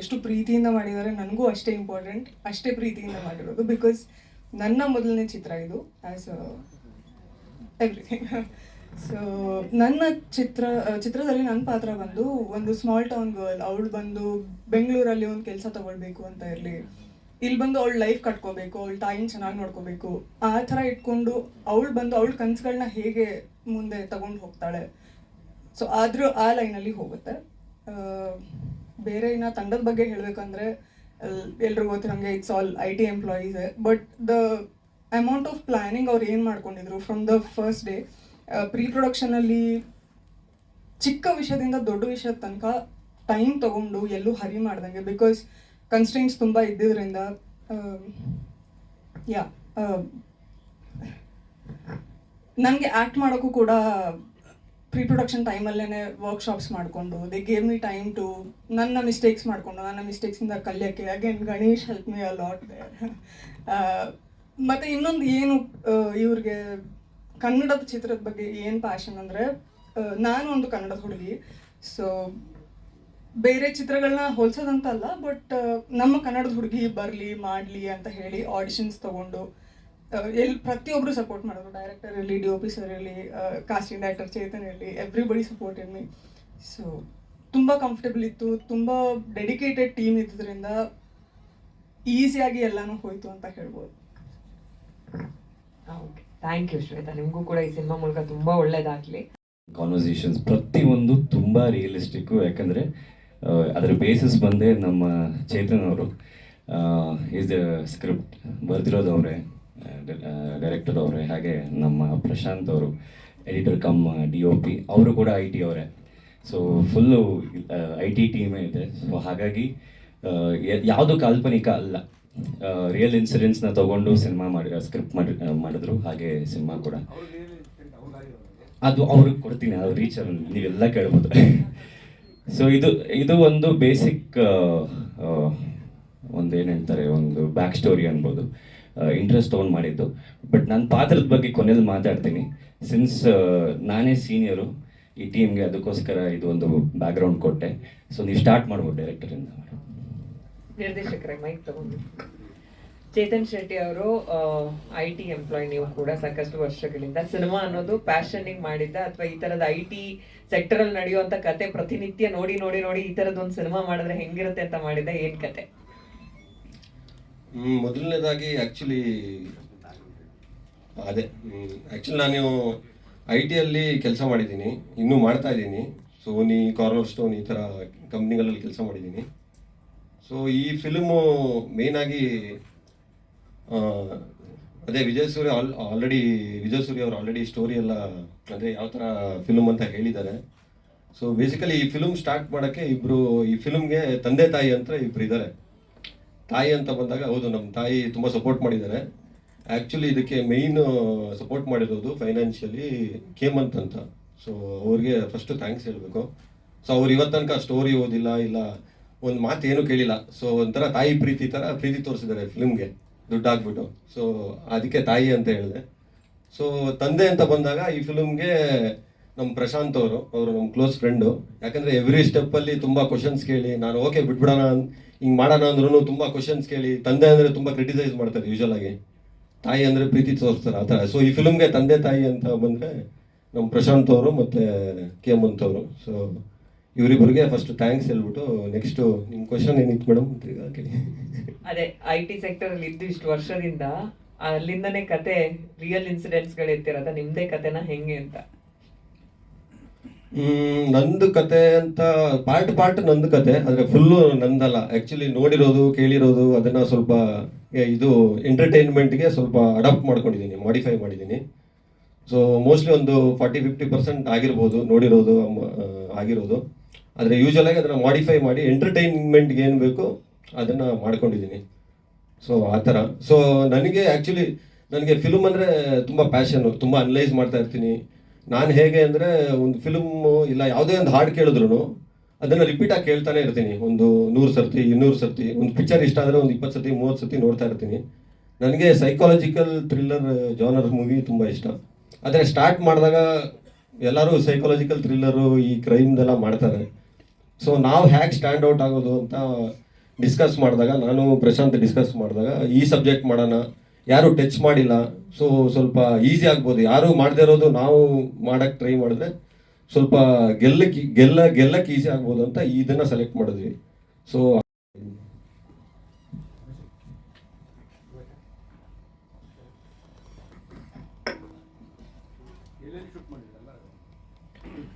ಎಷ್ಟು ಪ್ರೀತಿಯಿಂದ ಮಾಡಿದ್ದಾರೆ ನನಗೂ ಅಷ್ಟೇ ಇಂಪಾರ್ಟೆಂಟ್ ಅಷ್ಟೇ ಪ್ರೀತಿಯಿಂದ ಮಾಡಿರೋದು ಬಿಕಾಸ್ ನನ್ನ ಮೊದಲನೇ ಚಿತ್ರ ಇದು. ಆ್ಯಸ್ ಎವ್ರಿಥಿಂಗ್ ಸೊ ನನ್ನ ಚಿತ್ರ ಚಿತ್ರದಲ್ಲಿ ನನ್ನ ಪಾತ್ರ ಬಂದು ಒಂದು ಸ್ಮಾಲ್ ಟೌನ್ ಗರ್ಲ್ ಅವಳು ಬಂದು ಬೆಂಗಳೂರಲ್ಲಿ ಒಂದು ಕೆಲಸ ತಗೊಳ್ಬೇಕು ಅಂತ ಇರಲಿ, ಇಲ್ಲಿ ಬಂದು ಅವಳು ಲೈಫ್ ಕಟ್ಕೋಬೇಕು, ಅವಳು ತಾಯಿನ ಚೆನ್ನಾಗಿ ನೋಡ್ಕೋಬೇಕು, ಆ ಥರ ಇಟ್ಕೊಂಡು ಅವಳು ಬಂದು ಅವಳ ಕನಸುಗಳನ್ನ ಹೇಗೆ ಮುಂದೆ ತಗೊಂಡು ಹೋಗ್ತಾಳೆ. ಸೊ ಆದರೂ ಆ ಲೈನಲ್ಲಿ ಹೋಗುತ್ತೆ. ಬೇರೆ ಇನ್ನು ತಂಡದ ಬಗ್ಗೆ ಹೇಳಬೇಕಂದ್ರೆ ಎಲ್ರಿಗೂ ನಮಗೆ it's all I T employees but the amount of planning ಅವ್ರು ಏನು ಮಾಡ್ಕೊಂಡಿದ್ರು from the first day pre ಪ್ರೊಡಕ್ಷನಲ್ಲಿ ಚಿಕ್ಕ ವಿಷಯದಿಂದ ದೊಡ್ಡ ವಿಷಯದ ತನಕ ಟೈಮ್ ತಗೊಂಡು ಎಲ್ಲೂ ಹರಿ ಮಾಡ್ದಂಗೆ ಬಿಕಾಸ್ ಕನ್ಸ್ಟೆಂಟ್ಸ್ ತುಂಬ ಇದ್ದಿದ್ದರಿಂದ ಯಾ ನನಗೆ ಆ್ಯಕ್ಟ್ ಮಾಡೋಕ್ಕೂ ಕೂಡ ಪ್ರೀ ಪ್ರೊಡಕ್ಷನ್ ಟೈಮಲ್ಲೇ ವರ್ಕ್ಶಾಪ್ಸ್ ಮಾಡಿಕೊಂಡು they gave me time to ನನ್ನ ಮಿಸ್ಟೇಕ್ಸ್ ಮಾಡಿಕೊಂಡು, ನನ್ನ ಮಿಸ್ಟೇಕ್ಸಿಂದ ಕಲಿಯೋಕ್ಕೆ. Again Ganesh help me a lot ಮತ್ತು ಇನ್ನೊಂದು ಏನು ಇವ್ರಿಗೆ ಕನ್ನಡದ ಚಿತ್ರದ ಬಗ್ಗೆ ಏನು ಪ್ಯಾಷನ್ ಅಂದರೆ ನಾನು ಒಂದು ಕನ್ನಡದ ಹುಡುಗಿ. ಸೊ ಬೇರೆ ಚಿತ್ರಗಳನ್ನ ಹೋಲ್ಸೋದಂತಲ್ಲ ಬಟ್ ನಮ್ಮ ಕನ್ನಡದ ಹುಡುಗಿ ಬರಲಿ, ಮಾಡಲಿ ಅಂತ ಹೇಳಿ ಆಡಿಷನ್ಸ್ ತಗೊಂಡು ಎಲ್ಲಿ ಪ್ರತಿಯೊಬ್ಬರು ಸಪೋರ್ಟ್ ಮಾಡೋರು. ಡೈರೆಕ್ಟರ್ ಇರಲಿ ಡಿ ಒ ಪಿ ಸರ್ ಇರಲಿ ಕಾಸ್ಟಿಂಗ್ ಡೈರೆಕ್ಟರ್ ಚೇತನ್ ಇರಲಿ ಎವ್ರಿಬಡಿ ಸಪೋರ್ಟ್ ಇರಲಿ. ಸೊ ತುಂಬ ಕಂಫರ್ಟೇಬಲ್ ಇತ್ತು. ತುಂಬ ಡೆಡಿಕೇಟೆಡ್ ಟೀಮ್ ಇದ್ದಿದ್ದರಿಂದ ಈಸಿಯಾಗಿ ಎಲ್ಲನೂ ಹೋಯ್ತು ಅಂತ ಹೇಳ್ಬೋದು. Okay thank you Shweta. ನಿಮಗೂ ಕೂಡ ಈ ಸಿನಿಮಾ ಮೂಲಕ ತುಂಬ ಒಳ್ಳೇದಾಗ್ಲಿ. ಕಾನ್ವರ್ಸೇಷನ್ಸ್ ಪ್ರತಿಯೊಂದು ತುಂಬ ರಿಯಲಿಸ್ಟಿಕ್ಕು ಯಾಕಂದರೆ ಅದರ ಬೇಸಿಸ್ ಬಂದೇ ನಮ್ಮ ಚೇತನ್ ಅವರು ಈಸ್ ದ ಸ್ಕ್ರಿಪ್ಟ್ ಬರೆದಿರೋದು ಅವರೇ. ಡೈರೆಕ್ಟರ್ ಅವರೇ, ಹಾಗೆ ನಮ್ಮ ಪ್ರಶಾಂತ್ ಅವರು editor cum D O P ಅವರು ಕೂಡ ಐ ಟಿ ಅವರೇ. ಸೊ ಫುಲ್ಲು ಐ ಟಿ ಟೀಮೇ ಇದೆ. ಸೊ ಹಾಗಾಗಿ ಯಾವುದು ಕಾಲ್ಪನಿಕ ಅಲ್ಲ. ರಿಯಲ್ ಇನ್ಸಿಡೆಂಟ್ಸ್ನ ತಗೊಂಡು ಸಿನಿಮಾ ಮಾಡಿ ಸ್ಕ್ರಿಪ್ಟ್ ಮಾಡಿ ಮಾಡಿದ್ರು. ಹಾಗೆ ಸಿನಿಮಾ ಕೂಡ. ಅದು ಅವ್ರಿಗೆ ಕೊಡ್ತೀನಿ, ಅದು ರೀಚರ್ ನೀವೆಲ್ಲ ಕೇಳ್ಬೋದು. ಸೊ ಇದು ಇದು ಒಂದು ಬೇಸಿಕ್ ಒಂದು ಏನು ಹೇಳ್ತಾರೆ ಒಂದು ಬ್ಯಾಕ್ ಸ್ಟೋರಿ ಅನ್ಬೋದು. ಇಂಟ್ರೆಸ್ಟ್ ತೊಗೊಂಡು ಮಾಡಿದ್ದು. ಬಟ್ ನನ್ನ ಪಾತ್ರದ ಬಗ್ಗೆ ಕೊನೆಯಲ್ಲಿ ಮಾತಾಡ್ತೀನಿ. ಸಿನ್ಸ್ ನಾನೇ ಸೀನಿಯರು ಈ ಟೀಮ್ಗೆ ಅದಕ್ಕೋಸ್ಕರ ಇದು ಒಂದು ಬ್ಯಾಕ್ಗ್ರೌಂಡ್ ಕೊಟ್ಟೆ. ಸೊ ನೀವು ಸ್ಟಾರ್ಟ್ ಮಾಡ್ಬೋದು ಡೈರೆಕ್ಟರಿಂದ ನಿರ್ದೇಶಕರ ಮೈಕ್ ತಗೊಂಡು. ಚೇತನ್ ಶೆಟ್ಟಿ ಅವರು ಐ ಟಿ ಎಂಪ್ಲಾಯ್ ನೀವು ಕೂಡ ಸಾಕಷ್ಟು ವರ್ಷಗಳಿಂದ ಸಿನಿಮಾ ಅನ್ನೋದು ಪ್ಯಾಷನಿಗೆ ಮಾಡಿದ್ದ ಅಥವಾ ಈ ತರದ ಐ ಟಿ ಸೆಕ್ಟರ್ ಅಲ್ಲಿ ನಡೆಯುವಂತ ಕತೆ, ಪ್ರತಿನಿತ್ಯ ನೋಡಿ ನೋಡಿ ನೋಡಿ ಈ ತರದ ಒಂದು ಸಿನಿಮಾ ಮಾಡಿದ್ರೆ ಹೆಂಗಿರುತ್ತೆ ಅಂತ ಮಾಡಿದ್ದ ಏನ್ ಕತೆ? ಮೊದಲನೇದಾಗಿ ಆ್ಯಕ್ಚುಲಿ ಅದೇ ಆ್ಯಕ್ಚುಲಿ ನಾನು ಐ ಟಿಯಲ್ಲಿ ಕೆಲಸ ಮಾಡಿದ್ದೀನಿ, ಇನ್ನೂ ಮಾಡ್ತಾ ಇದ್ದೀನಿ. ಸೋನಿ ಕಾರ್ನರ್ ಸ್ಟೋನ್ ಈ ಥರ ಕಂಪ್ನಿಗಳಲ್ಲಿ ಕೆಲಸ ಮಾಡಿದ್ದೀನಿ. ಸೊ ಈ ಫಿಲ್ಮು ಮೇಯ್ನಾಗಿ ಅದೇ ವಿಜಯ್ ಸೂರ್ಯ ಆಲ್ ಆಲ್ರೆಡಿ ವಿಜಯ್ ಸೂರ್ಯ ಅವರು ಆಲ್ರೆಡಿ ಸ್ಟೋರಿ ಎಲ್ಲ, ಅದೇ ಯಾವ ಥರ ಫಿಲ್ಮ್ ಅಂತ ಹೇಳಿದ್ದಾರೆ. ಸೊ ಬೇಸಿಕಲಿ ಈ ಫಿಲ್ಮ್ ಸ್ಟಾರ್ಟ್ ಮಾಡೋಕ್ಕೆ ಇಬ್ಬರು ಈ ಫಿಲ್ಮ್ಗೆ ತಂದೆ ತಾಯಿ ಅಂತ ಇಬ್ಬರು ಇದ್ದಾರೆ. ತಾಯಿ ಅಂತ ಬಂದಾಗ, ಹೌದು ನಮ್ಮ ತಾಯಿ ತುಂಬ ಸಪೋರ್ಟ್ ಮಾಡಿದ್ದಾರೆ. ಆ್ಯಕ್ಚುಲಿ ಇದಕ್ಕೆ ಮೇಯ್ನ್ ಸಪೋರ್ಟ್ ಮಾಡಿರೋದು ಫೈನಾನ್ಷಿಯಲಿ ಕೇಮಂತ್ ಅಂತ. ಸೊ ಅವ್ರಿಗೆ ಫಸ್ಟ್ ಥ್ಯಾಂಕ್ಸ್ ಹೇಳಬೇಕು. ಸೊ ಅವ್ರು ಇವತ್ತು ತನಕ ಸ್ಟೋರಿ ಓದಿಲ್ಲ, ಇಲ್ಲ, ಒಂದು ಮಾತು ಏನೂ ಕೇಳಿಲ್ಲ. ಸೊ ಒಂಥರ ತಾಯಿ ಪ್ರೀತಿ ಥರ ಪ್ರೀತಿ ತೋರಿಸಿದ್ದಾರೆ ಫಿಲ್ಮ್ಗೆ ದುಡ್ಡು ಹಾಕ್ಬಿಟ್ಟು ಸೊ ಅದಕ್ಕೆ ತಾಯಿ ಅಂತ ಹೇಳಿದೆ. ಸೊ ತಂದೆ ಅಂತ ಬಂದಾಗ ಈ ಫಿಲಮ್ಗೆ ನಮ್ಮ ಪ್ರಶಾಂತ್ ಅವರು ಅವರು ನಮ್ಮ ಕ್ಲೋಸ್ ಫ್ರೆಂಡು ಯಾಕಂದರೆ ಎವ್ರಿ ಸ್ಟೆಪ್ಪಲ್ಲಿ ತುಂಬ ಕ್ವಶನ್ಸ್ ಕೇಳಿ, ನಾನು ಓಕೆ ಬಿಟ್ಬಿಡೋಣ ಹಿಂಗೆ ಮಾಡೋಣ ಅಂದ್ರೂ ತುಂಬ ಕ್ವಶನ್ಸ್ ಕೇಳಿ, ತಂದೆ ಅಂದರೆ ತುಂಬ ಕ್ರಿಟಿಸೈಸ್ ಮಾಡ್ತಾರೆ ಯೂಶಲ್ ಆಗಿ. ತಾಯಿ ಅಂದರೆ ಪ್ರೀತಿ ತೋರಿಸ್ತಾರೆ ಆ ಥರ. ಸೊ ಈ ಫಿಲ್ಮ್ಗೆ ತಂದೆ ತಾಯಿ ಅಂತ ಬಂದರೆ ನಮ್ಮ ಪ್ರಶಾಂತ್ ಅವರು ಮತ್ತು ಕೇಮಂತ್ ಅವರು. ಸೊ ಇವರಿಬ್ಬರಿಗೆ ಫಸ್ಟ್ ಥ್ಯಾಂಕ್ಸ್ ಹೇಳ್ಬಿಟ್ಟು ನೆಕ್ಸ್ಟ್ ನಿಮ್ಮ ಕ್ವಶನ್ ಏನಿತ್ತು ಮೇಡಮ್ ಕೇಳಿ. ಅದೇ ಐ ಟಿ ಸೆಕ್ಟರ್ ಅಲ್ಲಿ ಇದ್ದು ಇಷ್ಟು ವರ್ಷದಿಂದ ಅಲ್ಲಿಂದನೇ ಕತೆ ರಿಯಲ್ ಇನ್ಸಿಡೆಂಟ್ಸ್ಗಳು ನಿಮ್ದೇ ಕತೆನ ಹೆಂಗೆ ಅಂತ. ನಂದು ಕತೆ ಅಂತ ಪಾರ್ಟ್ ಪಾರ್ಟ್ ನಂದು ಕತೆ, ಆದರೆ ಫುಲ್ಲು ನಂದಲ್ಲ. ಆ್ಯಕ್ಚುಲಿ ನೋಡಿರೋದು, ಕೇಳಿರೋದು, ಅದನ್ನು ಸ್ವಲ್ಪ ಇದು ಎಂಟರ್ಟೈನ್ಮೆಂಟ್ಗೆ ಸ್ವಲ್ಪ ಅಡಾಪ್ಟ್ ಮಾಡ್ಕೊಂಡಿದ್ದೀನಿ ಮಾಡಿಫೈ ಮಾಡಿದ್ದೀನಿ. ಸೊ ಮೋಸ್ಟ್ಲಿ ಒಂದು ಫಾರ್ಟಿ ಫಿಫ್ಟಿ ಪರ್ಸೆಂಟ್ ಆಗಿರ್ಬೋದು, ನೋಡಿರೋದು ಆಗಿರೋದು. ಆದರೆ ಯೂಶ್ವಲಾಗಿ ಅದನ್ನು ಮಾಡಿಫೈ ಮಾಡಿ ಎಂಟರ್ಟೈನ್ಮೆಂಟ್ಗೆ ಏನು ಬೇಕು, ಅದನ್ನು ಮಾಡ್ಕೊಂಡಿದ್ದೀನಿ. ಸೊ ಆ ಥರ. ಸೊ ನನಗೆ ಆ್ಯಕ್ಚುಲಿ ನನಗೆ ಫಿಲ್ಮ್ ಅಂದರೆ ತುಂಬ ಪ್ಯಾಷನ್ನು ತುಂಬ ಅನಲೈಸ್ ಮಾಡ್ತಾ ಇರ್ತೀನಿ. ನಾನು ಹೇಗೆ ಅಂದರೆ ಒಂದು ಫಿಲ್ಮು ಇಲ್ಲ ಯಾವುದೇ ಒಂದು ಹಾಡು ಕೇಳಿದ್ರು ಅದನ್ನು ರಿಪೀಟಾಗಿ ಕೇಳ್ತಾನೆ ಇರ್ತೀನಿ. ಒಂದು ನೂರು ಸರ್ತಿ, ಇನ್ನೂರು ಸರ್ತಿ, ಒಂದು ಪಿಕ್ಚರ್ ಇಷ್ಟ ಆದರೆ ಒಂದು ಇಪ್ಪತ್ತು ಸರ್ತಿ, ಮೂವತ್ತು ಸರ್ತಿ ನೋಡ್ತಾ ಇರ್ತೀನಿ. ನನಗೆ ಸೈಕಾಲಜಿಕಲ್ ಥ್ರಿಲ್ಲರ್ ಜಾನರ್ ಮೂವಿ ತುಂಬ ಇಷ್ಟ. ಆದರೆ ಸ್ಟಾರ್ಟ್ ಮಾಡಿದಾಗ ಎಲ್ಲರೂ ಸೈಕಾಲಜಿಕಲ್ ಥ್ರಿಲ್ಲರು ಈ ಕ್ರೈಮ್ದೆಲ್ಲ ಮಾಡ್ತಾರೆ. ಸೊ ನಾವು ಹ್ಯಾಕ್ ಸ್ಟ್ಯಾಂಡ್ ಔಟ್ ಆಗೋದು ಅಂತ ಡಿಸ್ಕಸ್ ಮಾಡಿದಾಗ, ನಾನು ಪ್ರಶಾಂತ್ ಡಿಸ್ಕಸ್ ಮಾಡಿದಾಗ ಈ ಸಬ್ಜೆಕ್ಟ್ ಮಾಡೋಣ ಯಾರು ಟಚ್ ಮಾಡಿಲ್ಲ. ಸೊ ಸ್ವಲ್ಪ ಈಸಿ ಆಗ್ಬೋದು. ಯಾರು ಮಾಡದೇ ಇರೋದು ನಾವು ಮಾಡಕ್ಕೆ ಟ್ರೈ ಮಾಡಿದ್ರೆ ಸ್ವಲ್ಪ ಗೆಲ್ಲಕ್ಕೆ ಗೆಲ್ಲ ಗೆಲ್ಲಕ್ಕೆ ಈಸಿ ಆಗ್ಬೋದು ಅಂತ ಇದನ್ನ ಸೆಲೆಕ್ಟ್ ಮಾಡಿದ್ವಿ. ಸೊ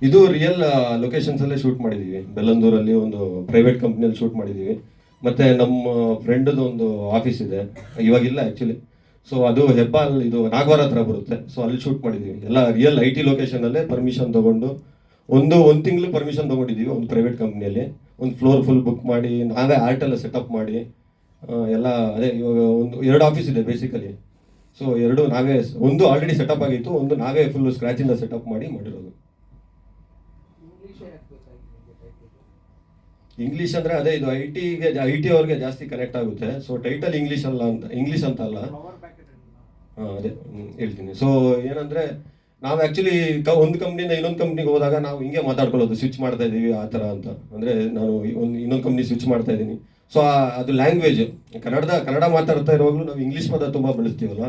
ಇದು ರಿಯಲ್ ಲೊಕೇಶನ್ಸ್ ಅಲ್ಲೇ ಶೂಟ್ ಮಾಡಿದೀವಿ. ಬೆಲ್ಲಂದೂರಲ್ಲಿ ಒಂದು ಪ್ರೈವೇಟ್ ಕಂಪ್ನಿಯಲ್ಲಿ ಶೂಟ್ ಮಾಡಿದೀವಿ. ಮತ್ತೆ ನಮ್ಮ ಫ್ರೆಂಡದು ಒಂದು ಆಫೀಸ್ ಇದೆ. ಇವಾಗಿಲ್ಲ ಆ್ಯಕ್ಚುಲಿ ಸೊ ಅದು ಹೆಬ್ಬಾಲ್ ಇದು ನಾಗವಾರ ಹತ್ರ ಬರುತ್ತೆ. ಸೊ ಅಲ್ಲಿ ಶೂಟ್ ಮಾಡಿದೀವಿ ಎಲ್ಲ ರಿಯಲ್ ಐ ಟಿ ಲೊಕೇಶನಲ್ಲೇ ಪರ್ಮಿಷನ್ ತಗೊಂಡು ಒಂದು ಒಂದು ತಿಂಗಳು ಪರ್ಮಿಷನ್ ತೊಗೊಂಡಿದ್ದೀವಿ ಒಂದು ಪ್ರೈವೇಟ್ ಕಂಪ್ನಿಯಲ್ಲಿ ಒಂದು ಫ್ಲೋರ್ ಫುಲ್ ಬುಕ್ ಮಾಡಿ ನಾವೇ ಆರ್ಟ್ ಎಲ್ಲ ಸೆಟಪ್ ಮಾಡಿ ಎಲ್ಲ ಅದೇ ಇವಾಗ ಒಂದು ಎರಡು ಆಫೀಸ್ ಇದೆ ಬೇಸಿಕಲಿ ಸೊ ಎರಡು ನಾವೇ ಒಂದು ಆಲ್ರೆಡಿ ಸೆಟಪ್ ಆಗಿತ್ತು ಒಂದು ನಾವೇ ಫುಲ್ ಸ್ಕ್ರ್ಯಾಚಿಂದ ಸೆಟಪ್ ಮಾಡಿ ಮಾಡಿರೋದು. ಇಂಗ್ಲೀಷ್ ಅಂದ್ರೆ ಅದೇ ಇದು ಐ ಟಿಗೆ ಐ ಟಿ ಅವ್ರಿಗೆ ಜಾಸ್ತಿ ಕನೆಕ್ಟ್ ಆಗುತ್ತೆ. ಸೊ ಟೈಟಲ್ ಇಂಗ್ಲಿಷ್ ಅಲ್ಲ ಅಂತ ಇಂಗ್ಲೀಷ್ ಅಂತ ಅಲ್ಲ. ಅದೇ ಹೇಳ್ತೀನಿ. ಸೊ ಏನಂದ್ರೆ, ನಾವು ಆಕ್ಚುಲಿ ಒಂದು ಕಂಪ್ನಿಯಿಂದ ಇನ್ನೊಂದು ಕಂಪ್ನಿಗೆ ಹೋದಾಗ ನಾವು ಹಿಂಗೆ ಮಾತಾಡ್ಕೊಳ್ಳೋದು ಸ್ವಿಚ್ ಮಾಡ್ತಾ ಇದ್ದೀವಿ ಆ ಥರ ಅಂತ. ಅಂದರೆ ನಾನು ಒಂದು ಇನ್ನೊಂದು ಕಂಪ್ನಿ ಸ್ವಿಚ್ ಮಾಡ್ತಾ ಇದ್ದೀನಿ ಸೊ ಅದು ಲ್ಯಾಂಗ್ವೇಜ್ ಕನ್ನಡದ, ಕನ್ನಡ ಮಾತಾಡ್ತಾ ಇರುವಾಗಲೂ ನಾವು ಇಂಗ್ಲಿಷ್ ಪದ ತುಂಬ ಬಳಸ್ತೀವಲ್ಲ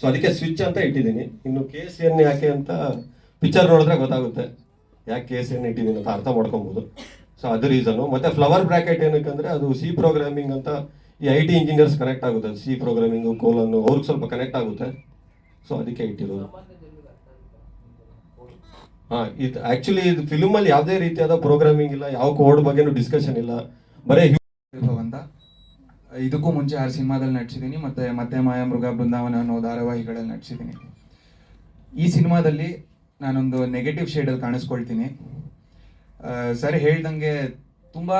ಸೊ ಅದಕ್ಕೆ ಸ್ವಿಚ್ ಅಂತ ಇಟ್ಟಿದ್ದೀನಿ ಇನ್ನು ಕೆ ಸಿ ಎನ್ ಯಾಕೆ ಅಂತ ಪಿಕ್ಚರ್ ನೋಡಿದ್ರೆ ಗೊತ್ತಾಗುತ್ತೆ. ಯಾಕೆ ಕೆ ಸಿ ಎನ್ ಇಟ್ಟಿದ್ದೀನಿ ಅಂತ ಅರ್ಥ ಮಾಡ್ಕೊಬೋದು. ಸೊ ಅದು ರೀಸನು ಮತ್ತೆ ಫ್ಲವರ್ ಬ್ರ್ಯಾಕೆಟ್ ಏನಕ್ಕೆ ಅಂದರೆ ಅದು ಸಿ ಪ್ರೋಗ್ರಾಮಿಂಗ್ ಅಂತ ಈ ಐ ಟಿ ಇಂಜಿನಿಯರ್ಸ್ ಕನೆಕ್ಟ್ ಆಗುತ್ತೆ ಸಿ ಪ್ರೋಗ್ರಾಮಿಂಗು ಕೋಲನ್ನು ಅವ್ರಿಗೆ ಸ್ವಲ್ಪ ಕನೆಕ್ಟ್ ಆಗುತ್ತೆ. ಸೊ ಅದಕ್ಕೆ ಇಟ್ಟಿರೋದು. ಹಾ, ಇದು ಆಕ್ಚುಲಿ ಇದು ಫಿಲ್ಮ್ ಅಲ್ಲಿ ಯಾವುದೇ ರೀತಿಯಾದ ಪ್ರೋಗ್ರಾಮಿಂಗ್ ಇಲ್ಲ, ಯಾವ ಕೋಡ್ ಬಗ್ಗೆನೂ ಡಿಸ್ಕಷನ್ ಇಲ್ಲ. ಬರೀ ಅಂತ ಇದಕ್ಕೂ ಮುಂಚೆ ಆರು ಸಿನಿಮಾದಲ್ಲಿ ನಟಿಸಿದ್ದೀನಿ ಮತ್ತೆ ಮತ್ತೆ ಮಾಯಾ, ಮೃಗ, ಬೃಂದಾವನ ಅನ್ನೋ ಧಾರಾವಾಹಿಗಳಲ್ಲಿ ನಟಿಸಿದ್ದೀನಿ ಈ ಸಿನಿಮಾದಲ್ಲಿ ನಾನೊಂದು ನೆಗೆಟಿವ್ ಶೇಡಲ್ಲಿ ಕಾಣಿಸ್ಕೊಳ್ತೀನಿ. ಸರ್ ಹೇಳ್ದಂಗೆ ತುಂಬ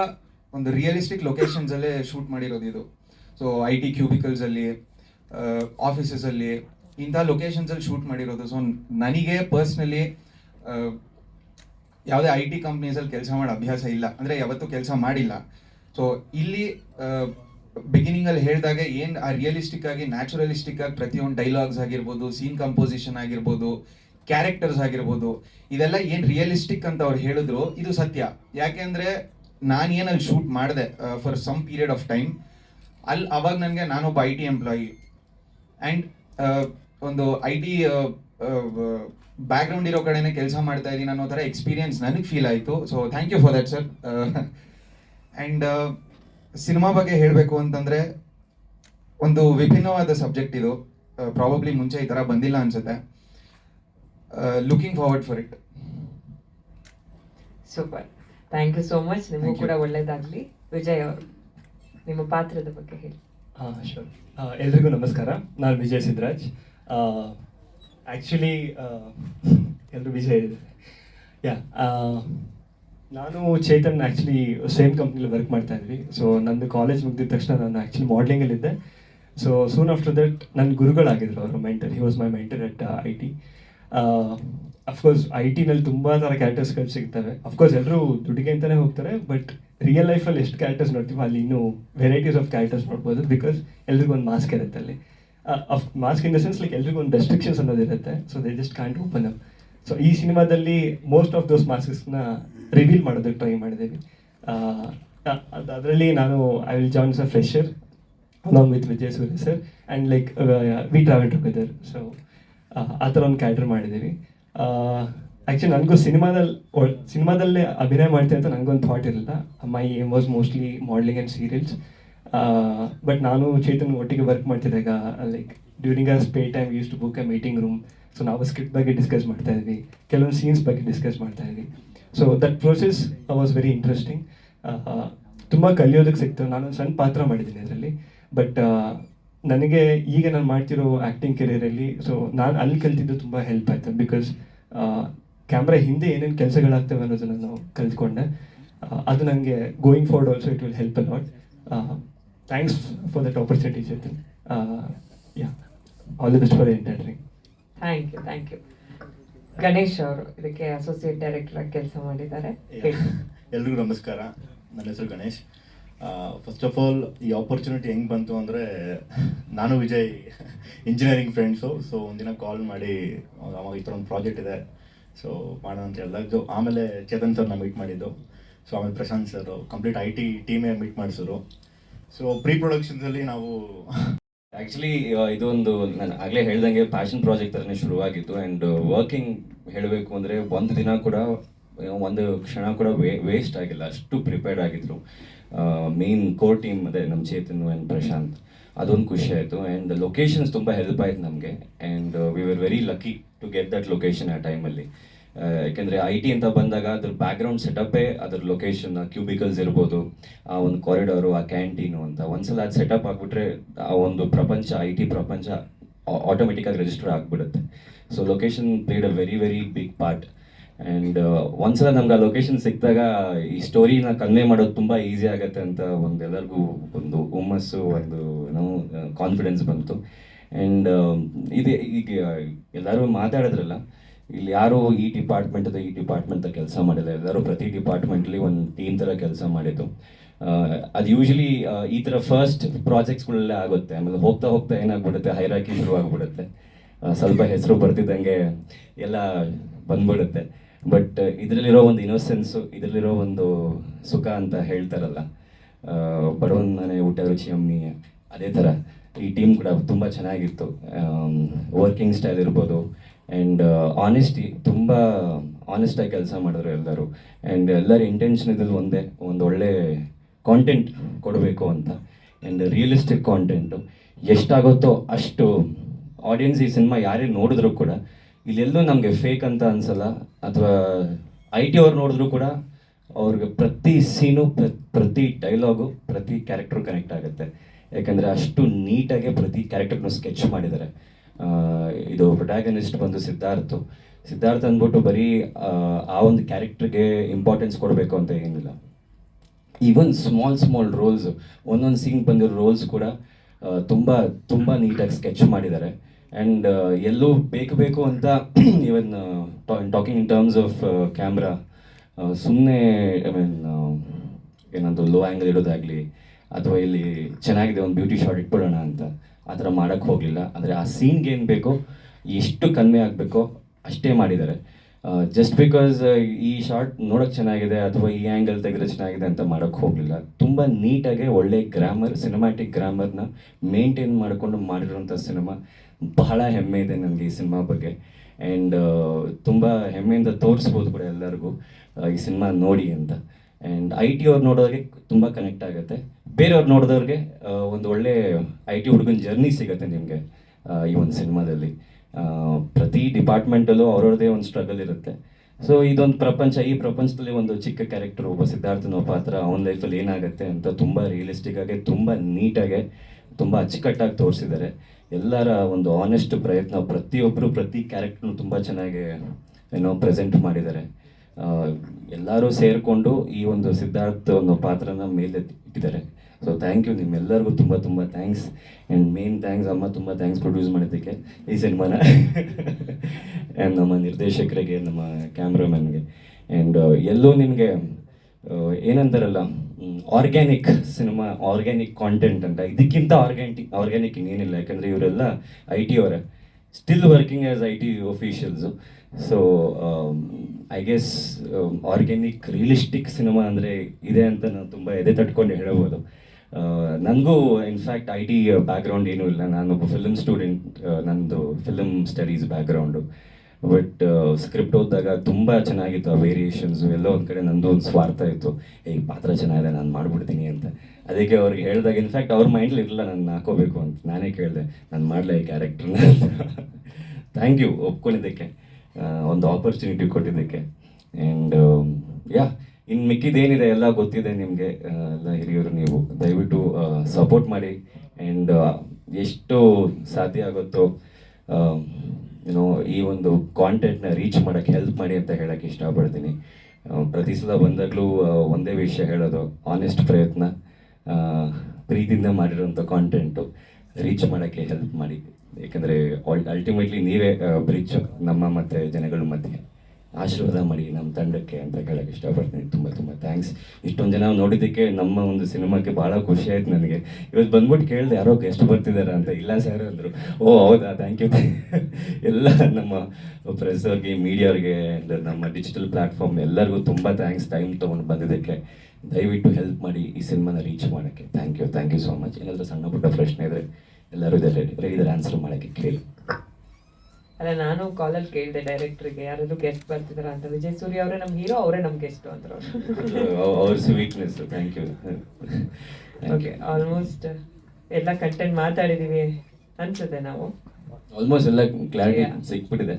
ಒಂದು ರಿಯಲಿಸ್ಟಿಕ್ ಲೊಕೇಶನ್ಸಲ್ಲೇ ಶೂಟ್ ಮಾಡಿರೋದು ಇದು. ಸೊ ಐ ಟಿ ಕ್ಯೂಬಿಕಲ್ಸಲ್ಲಿ ಆಫೀಸಸಲ್ಲಿ ಇಂಥ ಲೊಕೇಶನ್ಸಲ್ಲಿ ಶೂಟ್ ಮಾಡಿರೋದು. ಸೊ ನನಗೆ ಪರ್ಸ್ನಲಿ ಯಾವುದೇ ಐ ಟಿ ಕಂಪ್ನೀಸಲ್ಲಿ ಕೆಲಸ ಮಾಡೋ ಅಭ್ಯಾಸ ಇಲ್ಲ. ಅಂದರೆ ಯಾವತ್ತೂ ಕೆಲಸ ಮಾಡಿಲ್ಲ. ಸೊ ಇಲ್ಲಿ ಬಿಗಿನಿಂಗ್ ಅಲ್ಲಿ ಹೇಳಿದಾಗ ಏನ್ ಆ ರಿಯಲಿಸ್ಟಿಕ್ ಆಗಿ ನ್ಯಾಚುರಲಿಸ್ಟಿಕ್ ಆಗಿ ಪ್ರತಿಯೊಂದು ಡೈಲಾಗ್ಸ್ ಆಗಿರ್ಬೋದು ಸೀನ್ ಕಂಪೋಸಿಷನ್ ಆಗಿರ್ಬೋದು ಕ್ಯಾರೆಕ್ಟರ್ಸ್ ಆಗಿರ್ಬೋದು, ಇದೆಲ್ಲ ಏನ್ ರಿಯಲಿಸ್ಟಿಕ್ ಅಂತ ಅವ್ರು ಹೇಳಿದ್ರು, ಇದು ಸತ್ಯ. ಯಾಕೆಂದ್ರೆ ನಾನು ಏನಲ್ಲಿ ಶೂಟ್ ಮಾಡಿದೆ for some period of time ಅಲ್ಲಿ ಅವಾಗ ನನಗೆ ನಾನೊಬ್ಬ ಐ ಟಿ ಎಂಪ್ಲಾಯಿ ಆ್ಯಂಡ್ ಒಂದು ಐ ಟಿ ಬ್ಯಾಕ್ಗ್ರೌಂಡ್ ಇರೋ ಕಡೆನೇ ಕೆಲಸ ಮಾಡ್ತಾ ಇದ್ದೀನಿ ಅನ್ನೋ ಥರ ಎಕ್ಸ್ಪೀರಿಯನ್ಸ್ ನನಗೆ ಫೀಲ್ ಆಯಿತು. So thank you for that sir and cinema ಬಗ್ಗೆ ಹೇಳಬೇಕು ಅಂತಂದರೆ, ಒಂದು ವಿಭಿನ್ನವಾದ ಸಬ್ಜೆಕ್ಟ್ ಇದು. ಪ್ರಾಬಬ್ಲಿ ಮುಂಚೆ ಈ ಥರ ಬಂದಿಲ್ಲ ಅನ್ಸುತ್ತೆ. Looking forward for it super thank you so much ನಿಮಗೂ ಕೂಡ ಒಳ್ಳೇದಾಗ್ಲಿ. ವಿಜಯ್ ಅವರು ನಿಮ್ಮ ಪಾತ್ರದ ಬಗ್ಗೆ ಹೇಳಿ. ಹಾಂ ಶೋರ್ ಎಲ್ರಿಗೂ ನಮಸ್ಕಾರ. ನಾನು ವಿಜಯ್ ಸಿದ್ರಾಜ್. ಆ್ಯಕ್ಚುಲಿ ಎಲ್ಲರೂ ವಿಜಯ್ ಇದ್ದಾರೆ ಯಾ ನಾನು ಚೇತನ್ ಆ್ಯಕ್ಚುಲಿ ಸೇಮ್ ಕಂಪ್ನಿಲಿ ವರ್ಕ್ ಮಾಡ್ತಾ ಇದ್ವಿ. ಸೊ ನಂದು ಕಾಲೇಜ್ ಮುಗಿದ ತಕ್ಷಣ ನಾನು ಆ್ಯಕ್ಚುಲಿ ಮಾಡಲಿಂಗಲ್ಲಿದ್ದೆ ಸೊ ಸೂನ್ ಆಫ್ಟರ್ ದಟ್ ನನ್ನ ಗುರುಗಳಾಗಿದ್ರು ಅವರು mentor he was my mentor at I T of course I ಟಿನಲ್ಲಿ ತುಂಬ ಥರ ಕ್ಯಾರೆಕ್ಟರ್ಸ್ಗಳು ಸಿಗ್ತವೆ. ಅಫ್ಕೋರ್ಸ್ ಎಲ್ಲರೂ ದುಡ್ಡಿಗೆ ಅಂತಲೇ ಹೋಗ್ತಾರೆ ಬಟ್ ರಿಯಲ್ ಲೈಫಲ್ಲಿ ಎಷ್ಟು ಕ್ಯಾರೆಕ್ಟರ್ಸ್ ನೋಡ್ತೀವಿ ಅಲ್ಲಿ ಇನ್ನೂ ವೆರೈಟೀಸ್ ಆಫ್ ಕ್ಯಾರೆಕ್ಟರ್ಸ್ ನೋಡ್ಬೋದು ಬಿಕಾಸ್ ಎಲ್ರಿಗೂ ಒಂದು ಮಾಸ್ಕ್ ಇರುತ್ತೆ ಅಲ್ಲಿ. Mask in the sense like ಎಲ್ರಿಗೂ ಒಂದು restrictions ಅನ್ನೋದಿರುತ್ತೆ so they just can't open up so ಈ ಸಿನಿಮಾದಲ್ಲಿ ಮೋಸ್ಟ್ ಆಫ್ ದೋಸ್ ಮಾಸ್ಕ್ಸ್ನ ರಿವೀಲ್ ಮಾಡೋದಕ್ಕೆ ಟ್ರೈ ಮಾಡಿದ್ದೀವಿ. ಅದರಲ್ಲಿ ನಾನು I will join a fresher along with Vijay Surya sir and like we travel together so ಆ ಥರ ಒಂದು ಕ್ಯಾಟರ್ ಮಾಡಿದ್ದೀವಿ. ಆ್ಯಕ್ಚುಲಿ ನನಗೂ ಸಿನಿಮಾದಲ್ಲಿ ಸಿನಿಮಾದಲ್ಲೇ ಅಭಿನಯ ಮಾಡ್ತೀನಿ ಅಂತ ನನಗೊಂದು ಥಾಟ್ ಇರಲಿಲ್ಲ. My aim was mostly modelling and serials but ನಾನು ಚೇತನ್ ಒಟ್ಟಿಗೆ work ಮಾಡ್ತಿದ್ದಾಗ like during a spare time use to book a meeting room so ನಾವು ಸ್ಕ್ರಿಪ್ಟ್ ಬಗ್ಗೆ ಡಿಸ್ಕಸ್ ಮಾಡ್ತಾ ಇದ್ವಿ. ಕೆಲವೊಂದು ಸೀನ್ಸ್ ಬಗ್ಗೆ ಡಿಸ್ಕಸ್ ಮಾಡ್ತಾ ಇದ್ವಿ. So that process was very interesting ತುಂಬ ಕಲಿಯೋದಕ್ಕೆ ಸಿಕ್ತು. ನಾನು ಸಣ್ಣ ಪಾತ್ರ ಮಾಡಿದ್ದೀನಿ ಅದರಲ್ಲಿ. ಬಟ್ ನನಗೆ ಈಗ ನಾನು ಮಾಡ್ತಿರೋ ಆ್ಯಕ್ಟಿಂಗ್ ಕೆರಿಯರಲ್ಲಿ ಸೊ ನಾನು ಅಲ್ಲಿ ಕಲ್ತಿದ್ದು ತುಂಬ ಹೆಲ್ಪ್ ಆಯಿತು. ಬಿಕಾಸ್ ಕ್ಯಾಮ್ರಾ ಹಿಂದೆ ಏನೇನು ಕೆಲಸಗಳಾಗ್ತವೆ ಅನ್ನೋದನ್ನು ನಾವು ಕಲ್ತ್ಕೊಂಡೆ. ಅದು ನನಗೆ going forward also it will help a lot thanks for that opportunity Chetan yeah all the best for entertaining thank you thank you Ganesh ಅವರು ಇದಕ್ಕೆ ಅಸೋಸಿಯೇಟ್ ಡೈರೆಕ್ಟರ್ ಆಗಿ ಕೆಲಸ ಮಾಡಿದ್ದಾರೆ. ಎಲ್ರಿಗೂ ನಮಸ್ಕಾರ. ನನ್ನ ಹೆಸರು ಗಣೇಶ್. ಫಸ್ಟ್ ಆಫ್ ಆಲ್ ಈ ಆಪರ್ಚುನಿಟಿ ಹೆಂಗೆ ಬಂತು ಅಂದರೆ, ನಾನು ವಿಜಯ್ ಇಂಜಿನಿಯರಿಂಗ್ ಫ್ರೆಂಡ್ಸು ಸೊ ಒಂದಿನ ಕಾಲ್ ಮಾಡಿ, ಅವಾಗ ಈ ಥರ ಒಂದು ಪ್ರಾಜೆಕ್ಟ್ ಇದೆ ಸೊ ಮಾಡೋಣ ಅಂತ ಹೇಳಿದಾಗ ಆಮೇಲೆ ಚೇತನ್ ಸರ್ನ ಮೀಟ್ ಮಾಡಿದ್ದು. ಸೊ ಆಮೇಲೆ Prashanth sir complete I T ಟೀಮೇ meet ಮಾಡಿಸಿದ್ರು. ಸೊ ಪ್ರೀ ಪ್ರೊಡಕ್ಷನ್ಸಲ್ಲಿ ನಾವು ಆ್ಯಕ್ಚುಲಿ ಇದೊಂದು ನಾನು ಆಗಲೇ ಹೇಳ್ದಂಗೆ ಪ್ಯಾಷನ್ ಪ್ರಾಜೆಕ್ಟ್ ಥರನೇ ಶುರುವಾಗಿತ್ತು ಆ್ಯಂಡ್ ವರ್ಕಿಂಗ್ ಹೇಳಬೇಕು ಅಂದರೆ ಒಂದು ದಿನ ಕೂಡ, ಒಂದು ಕ್ಷಣ ಕೂಡ ವೇ ವೇಸ್ಟ್ ಆಗಿಲ್ಲ, ಅಷ್ಟು ಪ್ರಿಪೇರ್ಡ್ ಆಗಿದ್ರು. ಮೇನ್ ಕೋರ್ ಟೀಮ್ ಅದೇ ನಮ್ಮ ಚೇತನ್ ಆ್ಯಂಡ್ ಪ್ರಶಾಂತ್. ಅದೊಂದು ಖುಷಿ ಆಯಿತು. ಆ್ಯಂಡ್ ಲೊಕೇಶನ್ಸ್ ತುಂಬ ಹೆಲ್ಪ್ ಆಯಿತು ನಮಗೆ. And we were very lucky to get that location ಆ ಟೈಮಲ್ಲಿ ಯಾಕೆಂದರೆ ಐ ಟಿ ಅಂತ ಬಂದಾಗ ಅದ್ರ ಬ್ಯಾಕ್ಗ್ರೌಂಡ್ ಸೆಟಪ್ಪೇ ಅದ್ರ ಲೊಕೇಶನ್ ಕ್ಯೂಬಿಕಲ್ಸ್ ಇರ್ಬೋದು ಆ ಒಂದು ಕಾರಿಡಾರು ಆ ಕ್ಯಾಂಟೀನು ಅಂತ. ಒಂದ್ಸಲ ಅದು ಸೆಟಪ್ ಆಗಿಬಿಟ್ರೆ ಆ ಒಂದು ಪ್ರಪಂಚ ಐ ಟಿ ಪ್ರಪಂಚ ಆಟೋಮೆಟಿಕ್ಕಾಗಿ ರಿಜಿಸ್ಟರ್ ಆಗಿಬಿಡುತ್ತೆ. So location played a very very big part and ಒಂದ್ಸಲ ನಮ್ಗೆ ಆ ಲೊಕೇಶನ್ ಸಿಕ್ಕಿದಾಗ ಈ ಸ್ಟೋರಿನ ಕನ್ವೆ ಮಾಡೋದು ತುಂಬ ಈಸಿ ಆಗುತ್ತೆ ಅಂತ ಒಂದು ಎಲ್ಲರಿಗೂ ಒಂದು ಹುಮ್ಮಸ್ಸು ಒಂದು ನಾವು ಕಾನ್ಫಿಡೆನ್ಸ್ ಬಂತು. ಆ್ಯಂಡ್ ಇದು ಈಗ ಎಲ್ಲರೂ ಮಾತಾಡಿದ್ರಲ್ಲ ಇಲ್ಲಿ ಯಾರು ಈ ಡಿಪಾರ್ಟ್ಮೆಂಟ್ ಅಥವಾ ಈ ಡಿಪಾರ್ಟ್ಮೆಂಟ್ ಕೆಲಸ ಮಾಡಿಲ್ಲ ಎಲ್ಲರೂ ಪ್ರತಿ ಡಿಪಾರ್ಟ್ಮೆಂಟ್ಲಿ ಒಂದು ಟೀಮ್ ಥರ ಕೆಲಸ ಮಾಡಿದ್ದು. ಅದು ಯೂಶಲಿ ಈ ಥರ ಫಸ್ಟ್ ಪ್ರಾಜೆಕ್ಟ್ಸ್ಗಳಲ್ಲೇ ಆಗುತ್ತೆ. ಆಮೇಲೆ ಹೋಗ್ತಾ ಹೋಗ್ತಾ ಏನಾಗ್ಬಿಡುತ್ತೆ? ಹೈರಾಕಿ ಶುರು ಆಗ್ಬಿಡುತ್ತೆ ಆ, ಸ್ವಲ್ಪ ಹೆಸರು ಬರ್ತಿದ್ದಂಗೆ ಎಲ್ಲ ಬಂದ್ಬಿಡುತ್ತೆ. ಬಟ್ ಇದರಲ್ಲಿರೋ ಒಂದು ಇನ್ನೋಸೆನ್ಸು ಇದರಲ್ಲಿರೋ ಒಂದು ಸುಖ ಅಂತ ಹೇಳ್ತಾರಲ್ಲ. ಬಡವನ ಮನೆ ಊಟ ರುಚಿ ಅಮ್ಮಿ ಅದೇ ಥರ. ಈ ಟೀಮ್ ಕೂಡ ತುಂಬ ಚೆನ್ನಾಗಿತ್ತು. ವರ್ಕಿಂಗ್ ಸ್ಟೈಲ್ ಇರ್ಬೋದು. ಆ್ಯಂಡ್ ಆನೆಸ್ಟಿ ತುಂಬ ಆನೆಸ್ಟಾಗಿ ಕೆಲಸ ಮಾಡಿದ್ರು ಎಲ್ಲರೂ. ಆ್ಯಂಡ್ ಎಲ್ಲರ ಇಂಟೆನ್ಷನ್ ಇದ್ರಲ್ಲಿ ಒಂದೇ, ಒಂದು ಒಳ್ಳೆ ಕಾಂಟೆಂಟ್ ಕೊಡಬೇಕು ಅಂತ. ಆ್ಯಂಡ್ ರಿಯಲಿಸ್ಟಿಕ್ ಕಾಂಟೆಂಟು ಎಷ್ಟಾಗುತ್ತೋ ಅಷ್ಟು ಆಡಿಯನ್ಸ್ ಈ ಸಿನಿಮಾ ಯಾರೇ ನೋಡಿದ್ರು ಕೂಡ ಇಲ್ಲೆಲ್ಲೂ ನಮಗೆ ಫೇಕ್ ಅಂತ ಅನ್ಸಲ್ಲ. ಅಥವಾ ಐ ಟಿ ಅವ್ರು ನೋಡಿದ್ರು ಕೂಡ ಅವ್ರಿಗೆ ಪ್ರತಿ ಸೀನು ಪ್ರತಿ ಡೈಲಾಗು ಪ್ರತಿ ಕ್ಯಾರೆಕ್ಟರ್ ಕನೆಕ್ಟ್ ಆಗುತ್ತೆ. ಯಾಕಂದರೆ ಅಷ್ಟು ನೀಟಾಗಿ ಪ್ರತಿ ಕ್ಯಾರೆಕ್ಟರ್ನು ಸ್ಕೆಚ್ ಮಾಡಿದ್ದಾರೆ ಇದು ಪ್ರೊಟ್ಯಾಗನಿಸ್ಟ್ ಬಂದು ಸಿದ್ಧಾರ್ಥ್. ಸಿದ್ಧಾರ್ಥ್ ಅಂದ್ಬಿಟ್ಟು ಬರೀ ಆ, ಒಂದು ಕ್ಯಾರೆಕ್ಟರ್ಗೆ ಇಂಪಾರ್ಟೆನ್ಸ್ ಕೊಡಬೇಕು ಅಂತ ಏನಿಲ್ಲ. ಈವನ್ ಸ್ಮಾಲ್ ಸ್ಮಾಲ್ ರೋಲ್ಸ್ ಒಂದೊಂದು ಸೀನ್ ಬಂದಿರೋ ರೋಲ್ಸ್ ಕೂಡ ತುಂಬ ತುಂಬ ನೀಟಾಗಿ ಸ್ಕೆಚ್ ಮಾಡಿದ್ದಾರೆ ಆ್ಯಂಡ್ ಎಲ್ಲೂ ಬೇಕು ಬೇಕು ಅಂತ even talking in terms of camera ಸುಮ್ಮನೆ ಐ ಮೀನ್ ಏನಂತ ಲೋ ಆ್ಯಂಗಲ್ ಇಡೋದಾಗಲಿ ಅಥವಾ ಇಲ್ಲಿ ಚೆನ್ನಾಗಿದೆ ಒಂದು ಬ್ಯೂಟಿ ಶಾಟ್ ಇಟ್ಬಿಡೋಣ ಅಂತ ಆ ಥರ ಮಾಡೋಕ್ಕೆ ಹೋಗಲಿಲ್ಲ. ಅಂದರೆ ಆ ಸೀನ್ಗೆ ಏನು ಬೇಕೋ, ಎಷ್ಟು ಕನ್ವೆ ಆಗಬೇಕೋ ಅಷ್ಟೇ ಮಾಡಿದ್ದಾರೆ. ಜಸ್ಟ್ ಬಿಕಾಸ್ ಈ ಶಾರ್ಟ್ ನೋಡೋಕೆ ಚೆನ್ನಾಗಿದೆ ಅಥವಾ ಈ ಆ್ಯಂಗಲ್ ತೆಗೆದ್ರೆ ಚೆನ್ನಾಗಿದೆ ಅಂತ ಮಾಡೋಕ್ಕೆ ಹೋಗಲಿಲ್ಲ. ತುಂಬ ನೀಟಾಗೆ ಒಳ್ಳೆ ಗ್ರಾಮರ್ ಸಿನಿಮ್ಯಾಟಿಕ್ ಗ್ರಾಮರ್ನ ಮೇಂಟೈನ್ ಮಾಡಿಕೊಂಡು ಮಾಡಿರುವಂಥ ಸಿನಿಮಾ ಬಹಳ ಹೆಮ್ಮೆ ಇದೆ ನನಗೆ ಈ ಸಿನಿಮಾ ಬಗ್ಗೆ. ಆ್ಯಂಡ್ ತುಂಬ ಹೆಮ್ಮೆಯಿಂದ ತೋರಿಸ್ಬೋದು ಕೂಡ ಎಲ್ಲರಿಗೂ ಈ ಸಿನಿಮಾ ನೋಡಿ ಅಂತ. ಆ್ಯಂಡ್ ಐ ಟಿ ಅವ್ರು ನೋಡೋರಿಗೆ ತುಂಬ ಕನೆಕ್ಟ್ ಆಗುತ್ತೆ. ಬೇರೆಯವ್ರು ನೋಡಿದವ್ರಿಗೆ ಒಂದು ಒಳ್ಳೆ ಐ ಟಿ ಹುಡುಗನ ಜರ್ನಿ ಸಿಗುತ್ತೆ ನಿಮಗೆ ಈ ಒಂದು ಸಿನಿಮಾದಲ್ಲಿ. ಪ್ರತಿ ಡಿಪಾರ್ಟ್ಮೆಂಟಲ್ಲೂ ಅವ್ರವ್ರದ್ದೇ ಒಂದು ಸ್ಟ್ರಗಲ್ ಇರುತ್ತೆ. ಸೊ ಇದೊಂದು ಪ್ರಪಂಚ, ಈ ಪ್ರಪಂಚದಲ್ಲಿ ಒಂದು ಚಿಕ್ಕ ಕ್ಯಾರೆಕ್ಟರ್ ಒಬ್ಬ ಸಿದ್ಧಾರ್ಥನ ಪಾತ್ರ ಅವನ ಲೈಫಲ್ಲಿ ಏನಾಗುತ್ತೆ ಅಂತ ತುಂಬ ರಿಯಲಿಸ್ಟಿಕ್ ಆಗಿ, ತುಂಬ ನೀಟಾಗೆ ತುಂಬ ಅಚ್ಚುಕಟ್ಟಾಗಿ ತೋರಿಸಿದ್ದಾರೆ. ಎಲ್ಲರ ಒಂದು ಆನೆಸ್ಟ್ ಪ್ರಯತ್ನ ಪ್ರತಿಯೊಬ್ಬರು ಪ್ರತಿ ಕ್ಯಾರೆಕ್ಟರ್ನು ತುಂಬ ಚೆನ್ನಾಗಿ ಏನೋ ಪ್ರೆಸೆಂಟ್ ಮಾಡಿದ್ದಾರೆ. ಎಲ್ಲರೂ ಸೇರಿಕೊಂಡು ಈ ಒಂದು ಸಿದ್ಧಾರ್ಥ ಒಂದು ಪಾತ್ರನ ಮೇಲೆ ಇಟ್ಟಿದ್ದಾರೆ. ಸೊ ಥ್ಯಾಂಕ್ ಯು ನಿಮ್ಮೆಲ್ಲರಿಗೂ ತುಂಬ ತುಂಬ ಥ್ಯಾಂಕ್ಸ್ ಆ್ಯಂಡ್ ಮೇನ್ ಥ್ಯಾಂಕ್ಸ್ ಅಮ್ಮ ತುಂಬ ಥ್ಯಾಂಕ್ಸ್ ಪ್ರೊಡ್ಯೂಸ್ ಮಾಡಿದ್ದಕ್ಕೆ ಈ ಸಿನಿಮಾನ. ಆ್ಯಂಡ್ ನಮ್ಮ ನಿರ್ದೇಶಕರಿಗೆ, ನಮ್ಮ ಕ್ಯಾಮ್ರಾಮನ್ಗೆ ಆ್ಯಂಡ್ ಎಲ್ಲೂ ನಿಮಗೆ ಏನಂತಾರಲ್ಲ ಆರ್ಗ್ಯಾನಿಕ್ ಸಿನಿಮಾ ಆರ್ಗ್ಯಾನಿಕ್ ಕಾಂಟೆಂಟ್ ಅಂತ. ಇದಕ್ಕಿಂತ ಆರ್ಗ್ಯಾನಿಕ್ ಆರ್ಗ್ಯಾನಿಕ್ ಇನ್ನೇನಿಲ್ಲ. ಯಾಕಂದರೆ ಇವರೆಲ್ಲ ಐ ಟಿ ಅವರ. Still working as I T officials so I guess organic realistic cinema ಅಂದರೆ ಇದೆ ಅಂತ ನಾನು ತುಂಬ ಎದೆ ತಟ್ಕೊಂಡು ಹೇಳ್ಬೋದು ನನಗೂ ಇನ್ಫ್ಯಾಕ್ಟ್ ಐ ಟಿ ಬ್ಯಾಕ್ಗ್ರೌಂಡ್ ಏನೂ ಇಲ್ಲ. ನಾನೊಬ್ಬ ಫಿಲಮ್ ಸ್ಟೂಡೆಂಟ್ ನನ್ನದು film studies background but script ಓದಿದಾಗ ತುಂಬ ಚೆನ್ನಾಗಿತ್ತು. ಆ ವೇರಿಯೇಷನ್ಸ್ ಎಲ್ಲ ಒಂದು ಕಡೆ ನಂದು ಒಂದು ಸ್ವಾರ್ಥ ಇತ್ತು. ಏ ಈ ಪಾತ್ರ ಚೆನ್ನಾಗಿದೆ, ನಾನು ಮಾಡ್ಬಿಡ್ತೀನಿ ಅಂತ. ಅದಕ್ಕೆ ಅವ್ರಿಗೆ ಹೇಳಿದಾಗ ಇನ್ಫ್ಯಾಕ್ಟ್ ಅವ್ರ ಮೈಂಡ್ಲಿ ಇರಲಿಲ್ಲ ನಾನು ಹಾಕೋಬೇಕು ಅಂತ. ನಾನೇ ಕೇಳಿದೆ, ನಾನು ಮಾಡಲ ಈ ಕ್ಯಾರೆಕ್ಟ್ರನ್ನ ಥ್ಯಾಂಕ್ ಯು ಒಪ್ಕೊಂಡಿದ್ದಕ್ಕೆ. ಒಂದು ಆಪರ್ಚುನಿಟಿ ಕೊಟ್ಟಿದ್ದಕ್ಕೆ. ಆ್ಯಂಡ್ ಯಾ ಇನ್ನು ಮಿಕ್ಕಿದೇನಿದೆ, ಎಲ್ಲ ಗೊತ್ತಿದೆ ನಿಮಗೆ. ಎಲ್ಲ ಹಿರಿಯರು ನೀವು ದಯವಿಟ್ಟು ಸಪೋರ್ಟ್ ಮಾಡಿ. ಆ್ಯಂಡ್ ಎಷ್ಟು ಸಾಧ್ಯ ಆಗುತ್ತೋ ಏನೋ ಈ ಒಂದು ಕಾಂಟೆಂಟ್ನ ರೀಚ್ ಮಾಡೋಕ್ಕೆ ಹೆಲ್ಪ್ ಮಾಡಿ ಅಂತ ಹೇಳೋಕ್ಕೆ ಇಷ್ಟಪಡ್ತೀನಿ. ಪ್ರತಿ ಸಲ ಬಂದಾಗಲೂ ಒಂದೇ ವಿಷಯ ಹೇಳೋದು ಆನೆಸ್ಟ್ ಪ್ರಯತ್ನ ಪ್ರೀತಿಯಿಂದ ಮಾಡಿರೋಂಥ ಕಾಂಟೆಂಟು ರೀಚ್ ಮಾಡೋಕ್ಕೆ ಹೆಲ್ಪ್ ಮಾಡಿ. ಯಾಕಂದರೆ ಅಲ್ಟಿಮೇಟ್ಲಿ ನೀವೇ ಬ್ರಿಡ್ಜ್ ನಮ್ಮ ಮತ್ತು ಜನಗಳ ಮಧ್ಯೆ. ಆಶೀರ್ವಾದ ಮಾಡಿ ನಮ್ಮ ತಂಡಕ್ಕೆ ಅಂತ ಹೇಳಕ್ಕೆ ಇಷ್ಟಪಡ್ತೀನಿ. ತುಂಬ ತುಂಬ ಥ್ಯಾಂಕ್ಸ್ ಇಷ್ಟೊಂದು ಜನ ನೋಡಿದ್ದಕ್ಕೆ ನಮ್ಮ ಒಂದು ಸಿನಿಮಾಕ್ಕೆ ಭಾಳ ಖುಷಿ ಆಯ್ತು ನನಗೆ. ಇವತ್ತು ಬಂದ್ಬಿಟ್ಟು ಕೇಳಿದೆ, ಯಾರೋ ಗೆಸ್ಟ್ ಬರ್ತಿದ್ದಾರೆ ಅಂತ? ಇಲ್ಲ ಸರ್ ಅಂದರು. ಓ, ಹೌದಾ? ಥ್ಯಾಂಕ್ ಯು ಎಲ್ಲ ನಮ್ಮ ಪ್ರೆಸ್ ಅವ್ರಿಗೆ ಮೀಡಿಯಾವ್ರಿಗೆ ಆ್ಯಂಡ್ ನಮ್ಮ ಡಿಜಿಟಲ್ ಪ್ಲ್ಯಾಟ್ಫಾರ್ಮ್ ಎಲ್ಲರಿಗೂ ತುಂಬ ಥ್ಯಾಂಕ್ಸ್ ಟೈಮ್ ತೊಗೊಂಡು ಬಂದಿದ್ದಕ್ಕೆ ದಯವಿಟ್ಟು ಹೆಲ್ಪ್ ಮಾಡಿ ಈ ಸಿನಿಮಾನ ರೀಚ್ ಮಾಡೋಕ್ಕೆ. Thank you thank you so much ಏನಾದರೂ ಸಣ್ಣ ಪುಟ್ಟ ಪ್ರಶ್ನೆ ಇದ್ದರೆ ಎಲ್ಲರೂ ಇದೆ ರೆಡಿ ರೆಡಿ ಇದ್ರೆ ಆನ್ಸರ್ ಮಾಡೋಕ್ಕೆ ಕೇಳಿ. ಅಲ್ಲ ನಾನು ಕಾಲಲ್ಲಿ ಕೇಳಿದೆ ಡೈರೆಕ್ಟರ್ಗೆ ಯಾರಾದ್ರು ಗೆಸ್ಟ್ ಬರ್ತಿದಾರ ಅಂತ. ವಿಜಯ್ ಸೂರ್ಯ ಅವರೇ ನಮ್ ಹೀರೋ ಅವರೇ ನಮ್ಗೆ ಗೆಸ್ಟ್ ಅಂತ ಅವ್ರ. Sweetness thank you okay almost ಎಲ್ಲ ಕಂಟೆಂಟ್ ಮಾತಾಡಿದೀವಿ ಅನ್ಸುತ್ತೆ ನಾವು. ಆಲ್ಮೋಸ್ಟ್ ಎಲ್ಲ ಕ್ಲಾರಿಟಿ. ಸಿಕ್ಬಿಟ್ಟಿದೆ.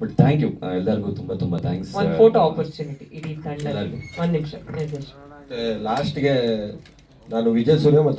ಬಟ್ ಥ್ಯಾಂಕ್ ಯು ಎಲ್ಲರಿಗೂ ತುಂಬಾ ತುಂಬಾ ಥ್ಯಾಂಕ್ಸ್ ಒಂದು ಫೋಟೋ ಆಪರ್ಚುನಿಟಿ ಇಡೀ ತಂಡ ಒಂದು ನಿಮಿಷ ಲಾಸ್ಟ್ಗೆ ನಾನು ವಿಜಯ್ ಸೂರ್ಯ ಮತ್ತು